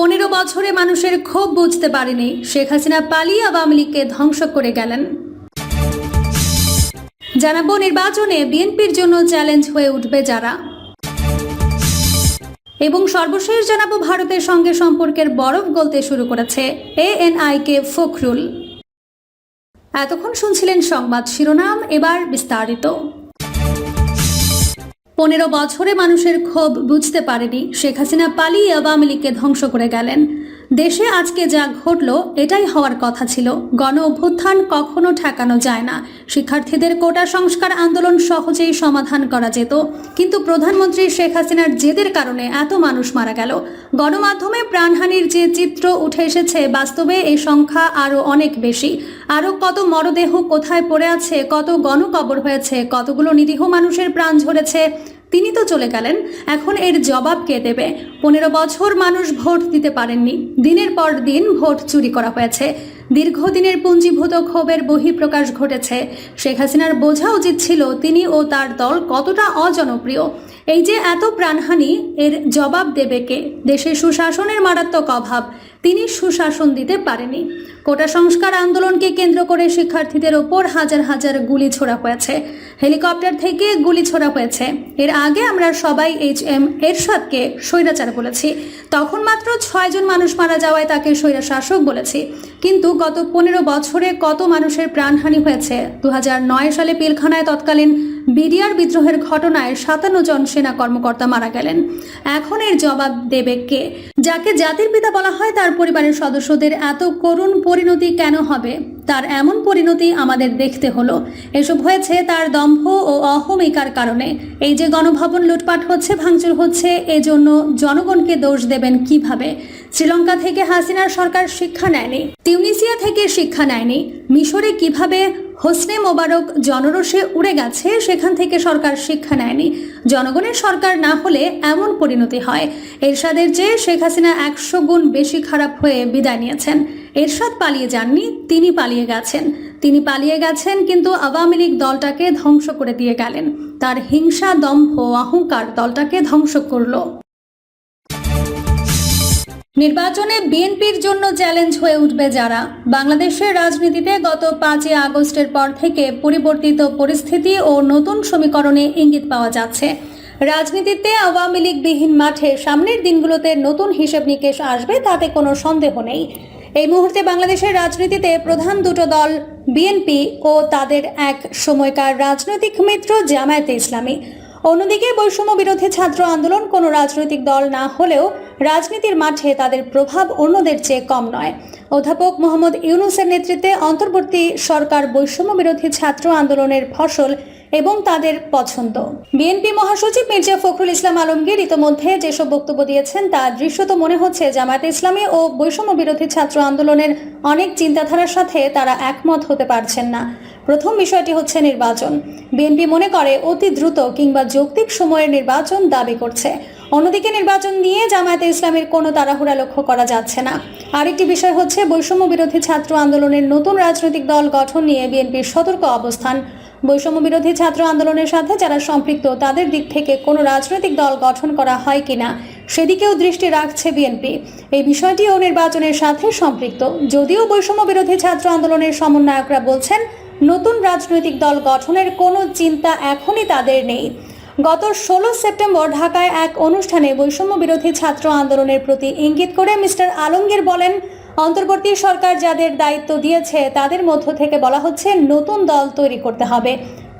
পনেরো বছরে মানুষের ক্ষোভ বুঝতে পারেনি, শেখ হাসিনা পালিয়ে আওয়ামী লীগকে ধ্বংস করে গেলেন। জানাব নির্বাচনে বিএনপির জন্য চ্যালেঞ্জ হয়ে উঠবে যারা। এবং সর্বশেষ জানাব ভারতের সঙ্গে সম্পর্কের বরফ গলতে শুরু করেছে এএনআই কে ফখরুল। এতক্ষণ শুনছিলেন সংবাদ শিরোনাম, এবার বিস্তারিত। পনেরো বছরে মানুষের ক্ষোভ বুঝতে পারেনি শেখ হাসিনা পালিয়ে আওয়ামী লীগকে ধ্বংস করে গেলেন। দেশে আজকে যা ঘটল, এটাই হওয়ার কথা ছিল। গণ অভ্যুত্থান কখনো ঠেকানো যায় না। শিক্ষার্থীদের কোটা সংস্কার আন্দোলন সহজেই সমাধান করা যেত। কিন্তু প্রধানমন্ত্রী শেখ হাসিনার জেদের কারণে এত মানুষ মারা গেল। গণমাধ্যমে প্রাণহানির যে চিত্র উঠে এসেছে, বাস্তবে এই সংখ্যা আরও অনেক বেশি। আরও কত মরদেহ কোথায় পড়ে আছে, কত গণকবর হয়েছে, কতগুলো নিরীহ মানুষের প্রাণ ঝরেছে তিনি তো চলে গেলেন। এখন এর জবাব কে দেবে? পনেরো বছর মানুষ ভোট দিতে পারেননি। দিনের পর দিন ভোট চুরি করা হয়েছে। দীর্ঘদিনের পুঞ্জীভূত ক্ষোভের বহিঃপ্রকাশ ঘটেছে। শেখ হাসিনার বোঝা উচিত ছিল তিনি ও তার দল কতটা অজনপ্রিয়। এই যে এত প্রাণহানি, এর জবাব দেবে কে? দেশে সুশাসনের মারাত্মক অভাব। তিনি সুশাসন দিতে পারেনি। কোটা সংস্কার আন্দোলনকে কেন্দ্র করে শিক্ষার্থীদের ওপর হাজার হাজার গুলি ছোড়া হয়েছে। হেলিকপ্টার থেকে গুলি ছোড়া হয়েছে। এর আগে আমরা সবাই এইচ এম এরশাদকে স্বৈরাচার বলেছি। তখন মাত্র ছয়জন মানুষ মারা যাওয়ায় তাকে স্বৈরা শাসক বলেছি। কিন্তু গত পনেরো বছরে কত মানুষের প্রাণহানি হয়েছে? দু হাজার নয় সালে পিলখানায় তৎকালীন বিডিআর বিদ্রোহের ঘটনায় সাতান্ন জন সেনা কর্মকর্তা মারা গেলেন। এখন এর জবাব দেবে কে? যাকে জাতির পিতা বলা হয় তার পরিবারের সদস্যদের এত করুণ পরিণতি কেন হবে? তার এমন পরিণতি আমাদের দেখতে হলো। এসব হয়েছে তার দম্ভ ও অহমিকার কারণে। এই যে গণভবন লুটপাট হচ্ছে, ভাঙচুর হচ্ছে, এজন্য জনগণকে দোষ দেবেন কীভাবে? শ্রীলঙ্কা থেকে হাসিনার সরকার শিক্ষা নেয়নি। তিউনিসিয়া থেকে শিক্ষা নেয়নি। মিশরে কীভাবে হোসনে মোবারক জনরসে উড়ে গেছে, সেখান থেকে সরকার শিক্ষা নেয়নি। জনগণের সরকার না হলে এমন পরিণতি হয়। এরশাদের চেয়ে শেখ হাসিনা একশো গুণ বেশি খারাপ হয়ে বিদায় নিয়েছেন। এরশাদ পালিয়ে যাননি, তিনি পালিয়ে গেছেন। তিনি পালিয়ে গেছেন কিন্তু আওয়ামী লীগ দলটাকে ধ্বংস করে দিয়ে গেলেন। তার হিংসা, দম্ভ, অহংকার দলটাকে ধ্বংস করল। নির্বাচনে বিএনপির জন্য চ্যালেঞ্জ হয়ে উঠবে যারা। বাংলাদেশের রাজনীতিতে গত পাঁচই আগস্টের পর থেকে পরিবর্তিত পরিস্থিতি ও নতুন সমীকরণে ইঙ্গিত পাওয়া যাচ্ছে। রাজনীতিতে আওয়ামী লীগবিহীন মাঠে সামনের দিনগুলোতে নতুন হিসেব নিকেশ আসবে তাতে কোনো সন্দেহ নেই। এই মুহূর্তে বাংলাদেশের রাজনীতিতে প্রধান দুটো দল, বিএনপি ও তাদের এক সময়কার রাজনৈতিক মিত্র জামায়াতে ইসলামী। অন্যদিকে বৈষম্য বিরোধী ছাত্র আন্দোলন কোনো রাজনৈতিক দল না হলেও রাজনীতির মাঠে তাদের প্রভাব অন্যদের চেয়ে কম নয়। অধ্যাপক মোহাম্মদ ইউনুসের নেতৃত্বে অন্তর্বর্তী সরকার বৈষম্য বিরোধী ছাত্র আন্দোলনের ফসল এবং তাদের পছন্দ। বিএনপি মহাসচিব মির্জা ফখরুল ইসলাম আলমগীর ইতোমধ্যে যেসব বক্তব্য দিয়েছেন তা দৃশ্যত মনে হচ্ছে জামায়াতে ইসলামী ও বৈষম্য বিরোধী ছাত্র আন্দোলনের অনেক চিন্তাধারার সাথে তারা একমত হতে পারছেন না। প্রথম বিষয়টি হচ্ছে নির্বাচন। বিএনপি মনে করে অতি দ্রুত কিংবা যৌক্তিক সময়ের নির্বাচন দাবি করছে। অন্যদিকে নির্বাচন নিয়ে জামায়াতে ইসলামের কোনো তাড়াহুড়া লক্ষ্য করা যাচ্ছে না। আরেকটি বিষয় হচ্ছে বৈষম্য বিরোধী ছাত্র আন্দোলনের নতুন রাজনৈতিক দল গঠন নিয়ে বিএনপির সতর্ক অবস্থান। বৈষম্য বিরোধী ছাত্র আন্দোলনের সাথে যারা সম্পৃক্ত, তাদের দিক থেকে কোনো রাজনৈতিক দল গঠন করা হয় কিনা, সেদিকেও দৃষ্টি রাখছে বিএনপি। এই বিষয়টিও নির্বাচনের সাথে সম্পৃক্ত। যদিও বৈষম্য বিরোধী ছাত্র আন্দোলনের সমন্বয়করা বলছেন নতুন রাজনৈতিক দল গঠনের কোনো চিন্তা এখনই তাদের নেই। গত ষোলো সেপ্টেম্বর ঢাকায় এক অনুষ্ঠানে বৈষম্য বিরোধী ছাত্র আন্দোলনের প্রতি ইঙ্গিত করে মিস্টার আলমগীর বলেন, অন্তর্বর্তী সরকার যাদের দায়িত্ব দিয়েছে তাদের মধ্য থেকে বলা হচ্ছে নতুন দল তৈরি করতে হবে।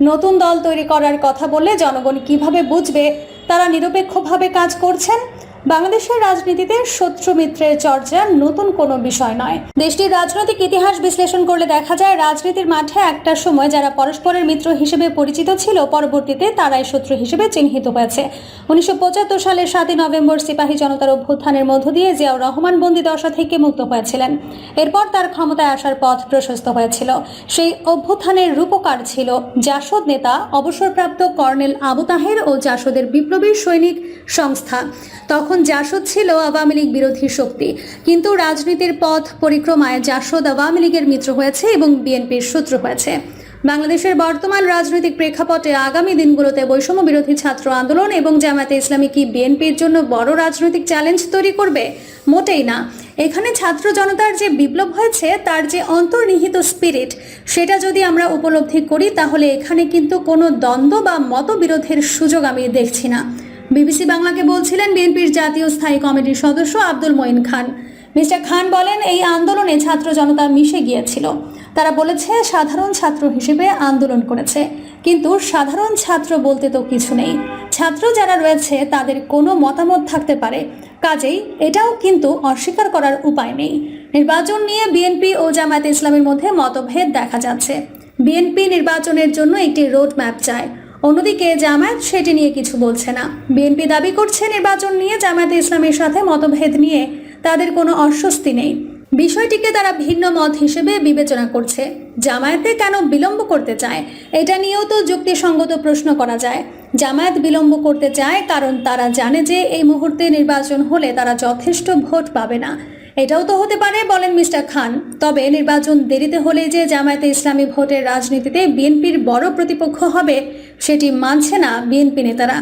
নতুন দল তৈরি করার কথা বললে জনগণ কীভাবে বুঝবে? তারা নিরপেক্ষভাবে কাজ করছেন? বাংলাদেশের রাজনীতিতে শত্রু মিত্রের চর্চা নতুন কোনো বিষয় নয়। দেশটির রাজনৈতিক ইতিহাস বিশ্লেষণ করলে দেখা যায়, রাজনীতির মাঠে একটা সময় যারা পরস্পরের মিত্র হিসেবে পরিচিত ছিল, পরবর্তীতে তারাই শত্রু হিসেবে চিহ্নিত হয়েছে। উনিশশো সালের সাতই নভেম্বর সিপাহী জনতার অভ্যুত্থানের মধ্য দিয়ে জিয়াউর রহমান বন্দি দশা থেকে মুক্ত হয়েছিলেন। এরপর তার ক্ষমতায় আসার পথ প্রশস্ত হয়েছিল। সেই অভ্যুত্থানের রূপকার ছিল জাসদ নেতা, অবসরপ্রাপ্ত কর্নেল আবু তাহের ও জাসদের বিপ্লবী সৈনিক সংস্থা। তখন জাসদ ছিল আওয়ামী লীগ বিরোধী শক্তি। কিন্তু রাজনীতির পথ পরিক্রমায় জাসদ আওয়ামী লীগের মিত্র হয়েছে এবং বিএনপির সূত্র হয়েছে। বাংলাদেশের বর্তমান রাজনৈতিক প্রেক্ষাপটে আগামী দিনগুলোতে বৈষম্য বিরোধী ছাত্র আন্দোলন এবং জামায়াতে ইসলামী কি বিএনপির জন্য বড় রাজনৈতিক চ্যালেঞ্জ তৈরি করবে? মোটেই না। এখানে ছাত্র জনতার যে বিপ্লব হয়েছে, তার যে অন্তর্নিহিত স্পিরিট সেটা যদি আমরা উপলব্ধি করি, তাহলে এখানে কিন্তু কোনো দ্বন্দ্ব বা মতবিরোধের সুযোগ আমি দেখছি না। বিবিসি বাংলাকে বলছিলেন বিএনপির জাতীয় স্থায়ী কমিটির সদস্য আব্দুল মঈন খান। মিস্টার খান বলেন, এই আন্দোলনে ছাত্র জনতা মিশে গিয়েছিল। তারা বলেছে, সাধারণ ছাত্র হিসেবে আন্দোলন করেছে। কিন্তু সাধারণ ছাত্র বলতে তো কিছু নেই। ছাত্র যারা রয়েছে, তাদের কোনো মতামত থাকতে পারে। কাজেই এটাও কিন্তু অস্বীকার করার উপায় নেই। নির্বাচন নিয়ে বিএনপি ও জামায়াতে ইসলামের মধ্যে মতভেদ দেখা যাচ্ছে। বিএনপি নির্বাচনের জন্য একটি রোড ম্যাপ চায়। অন্যদিকে জামায়াত সেটি নিয়ে কিছু বলছে না। বিএনপি দাবি করছে নির্বাচন নিয়ে জামায়াতে ইসলামের সাথে মতভেদ নিয়ে তাদের কোনো অস্বস্তি নেই। বিষয়টিকে তারা ভিন্ন মত হিসেবে বিবেচনা করছে। জামায়াতে কেন বিলম্ব করতে চায়, এটা নিয়েও তো যুক্তিসঙ্গত প্রশ্ন করা যায়। জামায়াত বিলম্ব করতে চায় কারণ তারা জানে যে এই মুহূর্তে নির্বাচন হলে তারা যথেষ্ট ভোট পাবে না। এটাও তো হতে পারে, বলেন মিস্টার খান। তবে নির্বাচন দেরিতে হলে যে জামায়াতে ইসলামী ভোটের রাজনীতিতে বিএনপির বড় প্রতিপক্ষ হবে, সেটি মানছে না বিএনপি নেতারা।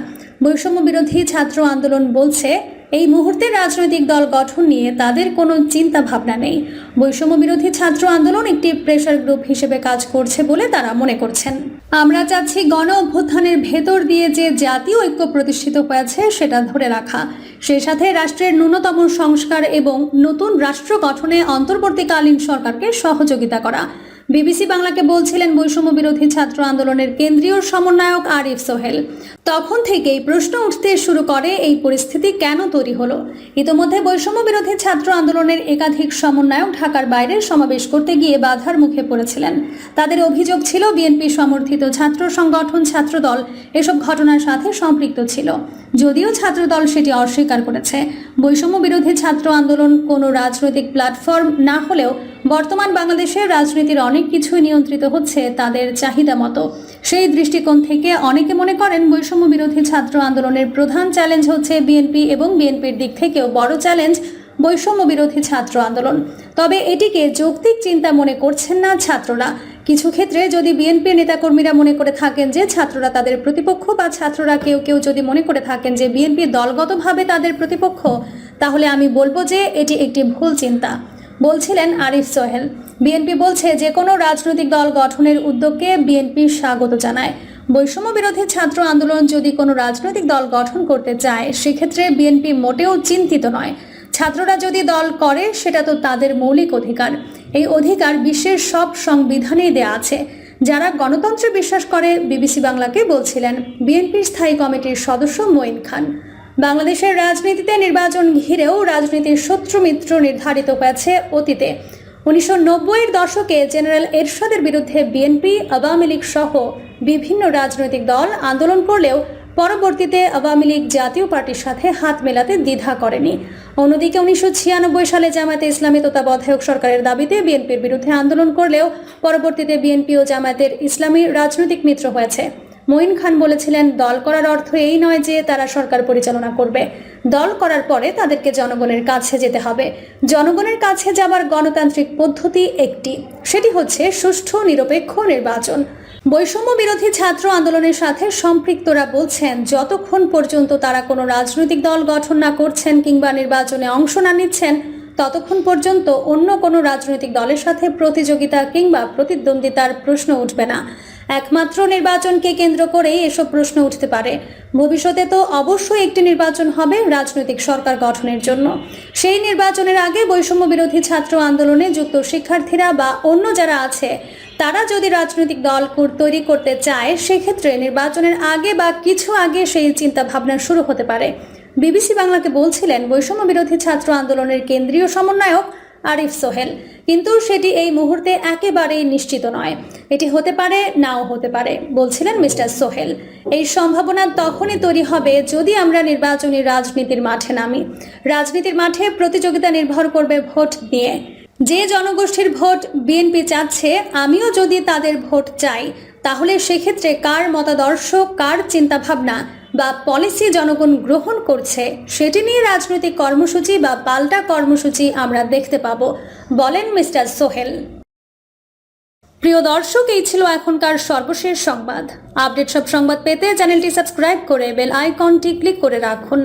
বৈষম্য বিরোধী ছাত্র আন্দোলন বলছে, এই মুহূর্তে রাজনৈতিক দল গঠন নিয়ে তাদের কোনো চিন্তা ভাবনা নেই। বৈষম্য বিরোধী ছাত্র আন্দোলন একটি প্রেশার গ্রুপ হিসেবে কাজ করছে বলে তারা মনে করছেন। আমরা চাচ্ছি গণ অভ্যুত্থানের ভেতর দিয়ে যে জাতীয় ঐক্য প্রতিষ্ঠিত হয়েছে, সেটা ধরে রাখা। সেই সাথে রাষ্ট্রের ন্যূনতম সংস্কার এবং নতুন রাষ্ট্র গঠনে অন্তর্বর্তীকালীন সরকারকে সহযোগিতা করা। বিবিসি বাংলাকে বলছিলেন বৈষম্য বিরোধী ছাত্র আন্দোলনের কেন্দ্রীয় সমন্বয়ক আরিফ সোহেল। তখন থেকেই প্রশ্ন উঠতে শুরু করে এই পরিস্থিতি কেন তৈরি হলো। ইতোমধ্যে বৈষম্য বিরোধী ছাত্র আন্দোলনের একাধিক সমন্বয়ক ঢাকার বাইরে সমাবেশ করতে গিয়ে বাধার মুখে পড়েছিলেন। তাদের অভিযোগ ছিল, বিএনপি সমর্থিত ছাত্র সংগঠন ছাত্রদল এসব ঘটনার সাথে সম্পৃক্ত ছিল। যদিও ছাত্রদল সেটি অস্বীকার করেছে। বৈষম্য বিরোধী ছাত্র আন্দোলন কোনো রাজনৈতিক প্ল্যাটফর্ম না হলেও বর্তমান বাংলাদেশের রাজনীতির অনেক কিছুই নিয়ন্ত্রিত হচ্ছে তাদের চাহিদা মতো। সেই দৃষ্টিকোণ থেকে অনেকে মনে করেন বৈষম্য বিরোধী ছাত্র আন্দোলনের প্রধান চ্যালেঞ্জ হচ্ছে বিএনপি এবং বিএনপির দিক থেকেও বড় চ্যালেঞ্জ বৈষম্য বিরোধী ছাত্র আন্দোলন। তবে এটিকে যৌক্তিক চিন্তা মনে করছেন না ছাত্ররা। কিছু ক্ষেত্রে যদি বিএনপির নেতাকর্মীরা মনে করে থাকেন যে ছাত্ররা তাদের প্রতিপক্ষ বা ছাত্ররা কেউ কেউ যদি মনে করে থাকেন যে বিএনপি দলগতভাবে তাদের প্রতিপক্ষ, তাহলে আমি বলব যে এটি একটি ভুল চিন্তা। বলছিলেন আরিফ সোহেল। বিএনপি বলছে যে কোনো রাজনৈতিক দল গঠনের উদ্যোগকে বিএনপি স্বাগত জানায়। বৈষম্য বিরোধী ছাত্র আন্দোলন যদি কোনো রাজনৈতিক দল গঠন করতে চায়, সেক্ষেত্রে বিএনপি মোটেও চিন্তিত নয়। ছাত্ররা যদি দল করে, সেটা তো তাদের মৌলিক অধিকার। এই অধিকার বিশ্বের সব সংবিধানেই দেয়া আছে। যারা গণতন্ত্রে বিশ্বাস করে, বিবিসি বাংলাকে বলছিলেন। বিএনপির স্থায়ী কমিটির সদস্য মঈন খান। বাংলাদেশের রাজনীতিতে নির্বাচন ঘিরেও রাজনীতির শত্রু মিত্র নির্ধারিত হয়েছে অতীতে। উনিশশো নব্বইয়ের দশকে জেনারেল এরশাদের বিরুদ্ধে বিএনপি, আওয়ামী লীগ সহ বিভিন্ন রাজনৈতিক দল আন্দোলন করলেও পরবর্তীতে আওয়ামী লীগ জাতীয় পার্টির সাথে হাত মেলাতে দ্বিধা করেনি। অন্যদিকে উনিশশো ছিয়ানব্বই সালে জামায়াতে ইসলামী তত্ত্বাবধায়ক সরকারের দাবিতে বিএনপির বিরুদ্ধে আন্দোলন করলেও পরবর্তীতে বিএনপি ও জামায়াতের ইসলামী রাজনৈতিক মিত্র হয়েছে। মঈন খান বলেছিলেন, দল করার অর্থ এই নয় যে তারা সরকার পরিচালনা করবে। দল করার পরে তাদেরকে জনগণের কাছে যেতে হবে। জনগণের কাছে যাবার গণতান্ত্রিক পদ্ধতি একটি। সেটি হচ্ছে সুষ্ঠু, নিরপেক্ষ নির্বাচন। বৈষম্য বিরোধী ছাত্র আন্দোলনের সাথে সম্পৃক্তরা বলছেন, যতক্ষণ পর্যন্ত তারা কোনো রাজনৈতিক দল গঠন না করছেন কিংবা নির্বাচনে অংশ না নিচ্ছেন, ততক্ষণ পর্যন্ত অন্য কোনো রাজনৈতিক দলের সাথে প্রতিযোগিতা কিংবা প্রতিদ্বন্দ্বিতার প্রশ্ন উঠবে না। একমাত্র নির্বাচনকে কেন্দ্র করেই এসব প্রশ্ন উঠতে পারে। ভবিষ্যতে তো অবশ্যই একটি নির্বাচন হবে রাজনৈতিক সরকার গঠনের জন্য। সেই নির্বাচনের আগে বৈষম্য বিরোধী ছাত্র আন্দোলনে যুক্ত শিক্ষার্থীরা বা অন্য যারা আছে, তারা যদি রাজনৈতিক দল তৈরি করতে চায়, সেক্ষেত্রে নির্বাচনের আগে বা কিছু আগে সেই চিন্তা ভাবনা শুরু হতে পারে। বিবিসি বাংলাকে বলছিলেন, বৈষম্য বিরোধী ছাত্র আন্দোলনের কেন্দ্রীয় সমন্বয়ক আরিফ সোহেল। কিন্তু সেটি এই মুহূর্তে একেবারেই নিশ্চিত নয়। এটি হতে পারে, নাও হতে পারে, বলছিলেন মিস্টার সোহেল। এই সম্ভাবনা তখনই তৈরি হবে যদি আমরা নির্বাচনী রাজনীতির মাঠে নামি। রাজনীতির মাঠে প্রতিযোগিতা নির্ভর করবে ভোট নিয়ে। যে জনগোষ্ঠীর ভোট বিএনপি চাচ্ছে, আমিও যদি তাদের ভোট চাই, তাহলে সেক্ষেত্রে কার মতাদর্শ, কার চিন্তাভাবনা বা পলিসি জনগণ গ্রহণ করছে, সেটি নিয়ে রাজনৈতিক কর্মসূচি বা পাল্টা কর্মসূচি আমরা দেখতে পাব, বলেন মিস্টার সোহেল। প্রিয় দর্শক, এই ছিল এখনকার সর্বশেষ সংবাদ। আপডেট সব সংবাদ পেতে চ্যানেলটি সাবস্ক্রাইব করে বেল আইকনটি ক্লিক করে রাখুন।